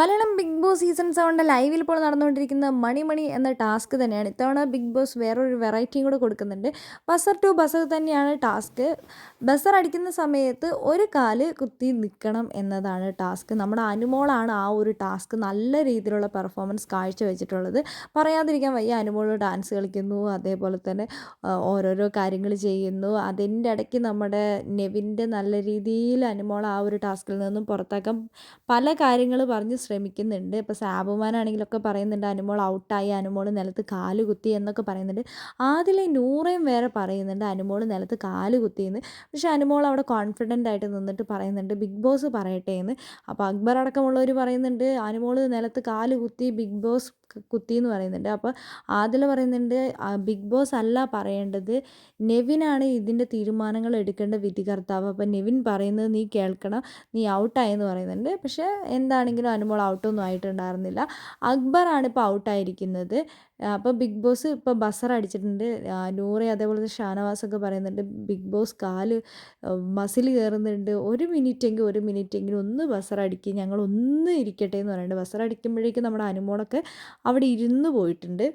Malayalam big Boss season സെവന്റെ ലൈവിൽ ഇപ്പോൾ നടന്നുകൊണ്ടിരിക്കുന്ന മണി മണി എന്ന ടാസ്ക് തന്നെയാണ്. ഇത്തവണ ബിഗ് ബോസ് വേറൊരു വെറൈറ്റിയും കൂടെ കൊടുക്കുന്നുണ്ട്. ബസർ ടു ബസർ തന്നെയാണ് ടാസ്ക്. ബസർ അടിക്കുന്ന സമയത്ത് ഒരു കാൽ കുത്തി നിൽക്കണം എന്നതാണ് ടാസ്ക്. നമ്മുടെ അനുമോളാണ് ആ ഒരു ടാസ്ക് നല്ല രീതിയിലുള്ള പെർഫോമൻസ് കാഴ്ചവെച്ചിട്ടുള്ളത്. പറയാതിരിക്കാൻ വയ്യ അനുമോൾ ഡാൻസ് കളിക്കുന്നു അതേപോലെ തന്നെ ഓരോരോ കാര്യങ്ങൾ ചെയ്യുന്നു. അതിന്റെ ഇടയ്ക്ക് നമ്മുടെ നെവിന്റെ നല്ല രീതിയിൽ അനുമോൾ ആ ഒരു ടാസ്കിൽ നിന്നും പുറത്താക്കാൻ പല കാര്യങ്ങൾ പറഞ്ഞ് ശ്രമിക്കുന്നുണ്ട്. ഇപ്പോൾ സാബുമാനാണെങ്കിലൊക്കെ പറയുന്നുണ്ട് അനുമോൾ ഔട്ടായി അനുമോൾ നിലത്ത് കാൽ കുത്തി എന്നൊക്കെ പറയുന്നുണ്ട്. ആദ്യമേ നൂറേം വേറെ പറയുന്നുണ്ട് അനുമോൾ നിലത്ത് കാൽ കുത്തിയെന്ന് പക്ഷേ അനുമോൾ അവിടെ കോൺഫിഡന്റ് ആയിട്ട് നിന്നിട്ട് പറയുന്നുണ്ട് ബിഗ് ബോസ് പറയട്ടെ എന്ന്. അപ്പോൾ അക്ബർ അടക്കമുള്ളവർ പറയുന്നുണ്ട് അനുമോൾ നിലത്ത് കാൽ കുത്തി ബിഗ് ബോസ് കുത്തി എന്ന് പറയുന്നുണ്ട്. അപ്പോൾ ആദില പറയുന്നുണ്ട് ബിഗ് ബോസ് അല്ല പറയേണ്ടത്. നെവിനാണ് ഇതിന്റെ തീരുമാനങ്ങൾ എടുക്കേണ്ട വിധികർത്താവ്. അപ്പോൾ നെവിൻ പറയുന്നത് നീ കേൾക്കണം നീ ഔട്ടായെന്ന് പറയുന്നുണ്ട്. പക്ഷേ എന്താണെങ്കിലും അനുമോൾ ഔട്ടൊന്നും ആയിട്ടുണ്ടായിരുന്നില്ല. അക്ബറാണ് ഇപ്പോൾ ഔട്ടായിരിക്കുന്നത്. അപ്പോൾ ബിഗ് ബോസ് ഇപ്പോൾ ബസർ അടിച്ചിട്ടുണ്ട്. നൂറെ അതേപോലെ ഷാനവാസൊക്കെ പറയുന്നുണ്ട്. ബിഗ് ബോസ് കാൽ മസിൽ കയറുന്നുണ്ട്. ഒരു മിനിറ്റെങ്കിലും ഒരു മിനിറ്റെങ്കിലും ഒന്ന് ബസർ അടിക്കുക ഞങ്ങൾ ഒന്ന് ഇരിക്കട്ടെ എന്ന് പറയുന്നുണ്ട്. ബസർ അടിക്കുമ്പോഴേക്കും നമ്മുടെ അനുമോളൊക്കെ അവിടെ ഇരുന്ന് പോയിട്ടുണ്ട്.